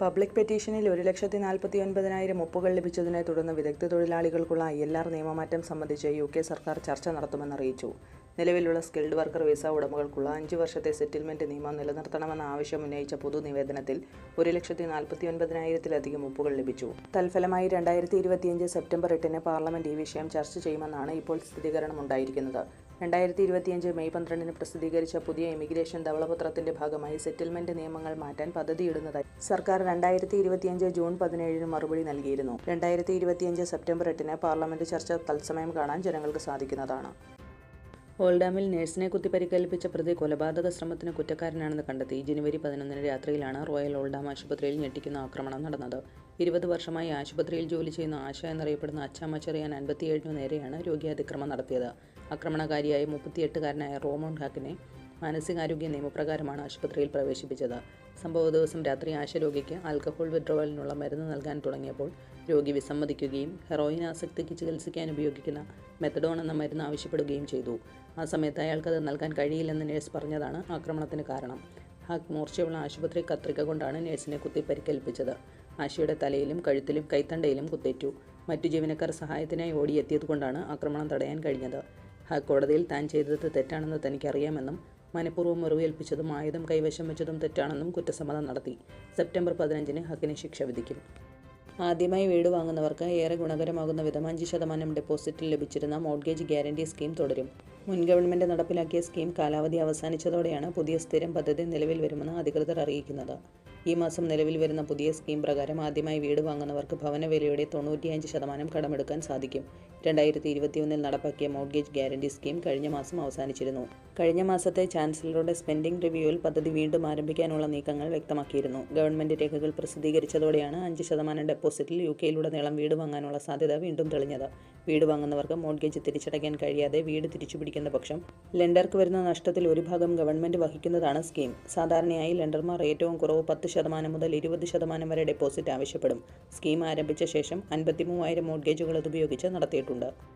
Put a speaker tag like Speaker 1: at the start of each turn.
Speaker 1: Public പെറ്റീഷനിൽ ഒരു ലക്ഷത്തി നാൽപ്പത്തി ഒൻപതിനായിരം ഒപ്പുകൾ ലഭിച്ചതിനെ തുടർന്ന് വിദഗ്ധ തൊഴിലാളികൾക്കുള്ള ഐ എൽ ആർ നിയമമാറ്റം സംബന്ധിച്ച് യു കെ സർക്കാർ ചർച്ച നടത്തുമെന്ന് അറിയിച്ചു. നിലവിലുള്ള സ്കിൽഡ് വർക്കർ വിസ ഉടമകൾക്കുള്ള അഞ്ച് വർഷത്തെ സെറ്റിൽമെന്റ് നിയമം നിലനിർത്തണമെന്ന ആവശ്യം ഉന്നയിച്ച പൊതുനിവേദനത്തിൽ ഒരു ലക്ഷത്തി നാൽപ്പത്തി ഒൻപതിനായിരത്തിലധികം ഒപ്പുകൾ ലഭിച്ചു. തൽഫലമായി രണ്ടായിരത്തി ഇരുപത്തിയഞ്ച് സെപ്റ്റംബർ എട്ടിന് പാർലമെന്റ് ഈ വിഷയം ചർച്ച ചെയ്യുമെന്നാണ് ഇപ്പോൾ സ്ഥിരീകരണം ഉണ്ടായിരിക്കുന്നത് രണ്ടായിരത്തി ഇരുപത്തിയഞ്ച് മെയ് പന്ത്രണ്ടിന് പ്രസിദ്ധീകരിച്ച പുതിയ ഇമിഗ്രേഷൻ ധവളപത്രത്തിന്റെ ഭാഗമായി സെറ്റിൽമെന്റ് നിയമങ്ങൾ മാറ്റാൻ പദ്ധതിയിടുന്നതായി സർക്കാർ രണ്ടായിരത്തി ഇരുപത്തിയഞ്ച് ജൂൺ പതിനേഴിന് മറുപടി നൽകിയിരുന്നു. രണ്ടായിരത്തി ഇരുപത്തിയഞ്ച് സെപ്റ്റംബർ എട്ടിന് പാർലമെന്റ് ചർച്ച തത്സമയം കാണാൻ ജനങ്ങൾക്ക് സാധിക്കുന്നതാണ്. ഓൾഡാമിൽ നഴ്സിനെ കുത്തിപ്പരിക്കേൽപ്പിച്ച പ്രതി കൊലപാതക ശ്രമത്തിന് കുറ്റക്കാരനാണെന്ന് കണ്ടെത്തി ജനുവരി പതിനൊന്നിന് രാത്രിയിലാണ് റോയൽ ഓൾഡാം ആശുപത്രിയിൽ ഞെട്ടിക്കുന്ന ആക്രമണം നടന്നത്. ഇരുപത് വർഷമായി ആശുപത്രിയിൽ ജോലി ചെയ്യുന്ന ആശ എന്നറിയപ്പെടുന്ന അച്ചാമ്മ ചെറിയാൻ അൻപത്തിയേഴിനു നേരെയാണ് രോഗി അതിക്രമം നടത്തിയത്. ആക്രമണകാരിയായ മുപ്പത്തിയെട്ടുകാരനായ റോമോൺ ഹാക്കിനെ മാനസികാരോഗ്യ നിയമപ്രകാരമാണ് ആശുപത്രിയിൽ പ്രവേശിപ്പിച്ചത്. സംഭവ ദിവസം രാത്രി ആശരോഗിക്ക് ആൽക്കഹോൾ വിഡ്രോവലിനുള്ള മരുന്ന് നൽകാൻ തുടങ്ങിയപ്പോൾ രോഗി വിസമ്മതിക്കുകയും ഹെറോയിൻ ആസക്തിക്ക് ചികിത്സിക്കാൻ ഉപയോഗിക്കുന്ന മെത്തഡോൺ എന്ന മരുന്ന് ആവശ്യപ്പെടുകയും ചെയ്തു. ആ സമയത്ത് അയാൾക്കത് നൽകാൻ കഴിയില്ലെന്ന് നേഴ്സ് പറഞ്ഞതാണ് ആക്രമണത്തിന് കാരണം. ഹാക്ക് മൂർച്ചയുള്ള ആശുപത്രി കത്രിക കൊണ്ടാണ് നേഴ്സിനെ കുത്തി പരിക്കേൽപ്പിച്ചത് ആശയുടെ തലയിലും കഴുത്തിലും കൈത്തണ്ടയിലും കുത്തേറ്റു. മറ്റു ജീവനക്കാർ സഹായത്തിനായി ഓടിയെത്തിയതുകൊണ്ടാണ് ആക്രമണം തടയാൻ കഴിഞ്ഞത്. ഹാക്ക് കോടതിയിൽ താൻ ചെയ്തത് തെറ്റാണെന്ന് തനിക്കറിയാമെന്നും മനഃപൂർവം മുറിവേൽപ്പിച്ചതും ആയുധം കൈവശം വെച്ചതും തെറ്റാണെന്നും കുറ്റസമ്മതം നടത്തി സെപ്റ്റംബർ പതിനഞ്ചിന് ഹക്കിന് ശിക്ഷ വിധിക്കും. ആദ്യമായി വീട് വാങ്ങുന്നവർക്ക് ഏറെ ഗുണകരമാകുന്ന വിധം അഞ്ച് ശതമാനം ഡെപ്പോസിറ്റിൽ ലഭിച്ചിരുന്ന മോഡ്ഗേജ് ഗ്യാരണ്ടി സ്കീം തുടരും. മുൻ ഗവൺമെന്റ് നടപ്പിലാക്കിയ സ്കീം കാലാവധി അവസാനിച്ചതോടെയാണ് പുതിയ സ്ഥിരം പദ്ധതി നിലവിൽ വരുമെന്ന് അധികൃതർ അറിയിക്കുന്നത്. ഈ മാസം നിലവിൽ വരുന്ന പുതിയ സ്കീം പ്രകാരം ആദ്യമായി വീട് വാങ്ങുന്നവർക്ക് ഭവനവിലയുടെ തൊണ്ണൂറ്റിയഞ്ച് ശതമാനം കടമെടുക്കാൻ സാധിക്കും. രണ്ടായിരത്തി ഇരുപത്തിയൊന്നിൽ നടപ്പാക്കിയ മോർഗേജ് ഗ്യാരണ്ടി സ്കീം കഴിഞ്ഞ മാസം അവസാനിച്ചിരുന്നു. കഴിഞ്ഞ മാസത്തെ ചാൻസലറുടെ സ്പെൻഡിംഗ് റിവ്യൂവിൽ പദ്ധതി വീണ്ടും ആരംഭിക്കാനുള്ള നീക്കങ്ങൾ വ്യക്തമാക്കിയിരുന്നു. ഗവൺമെന്റ് രേഖകൾ പ്രസിദ്ധീകരിച്ചതോടെയാണ് അഞ്ച് ശതമാനം ഡെപ്പോസിറ്റിൽ യു കെയിലുടനീളം വീട് വാങ്ങാനുള്ള സാധ്യത വീണ്ടും തെളിഞ്ഞത്. വീട് വാങ്ങുന്നവർക്ക് മോർഗേജ് തിരിച്ചടയ്ക്കാൻ കഴിയാതെ വീട് തിരിച്ചുപിടിക്കുന്ന പക്ഷം ലെൻഡർക്ക് വരുന്ന നഷ്ടത്തിൽ ഒരു ഭാഗം ഗവൺമെന്റ് വഹിക്കുന്നതാണ് സ്കീം സാധാരണയായി ലെൻഡർമാർ ഏറ്റവും കുറവ് പത്ത് ശതമാനം മുതൽ ഇരുപത് ശതമാനം വരെ ഡെപ്പോസിറ്റ് ആവശ്യപ്പെടും. സ്കീം ആരംഭിച്ച ശേഷം അൻപത്തി മോർഗേജുകൾ ഉപയോഗിച്ച് നടത്തിയിട്ടുണ്ട്. ഉണ്ടാക്കും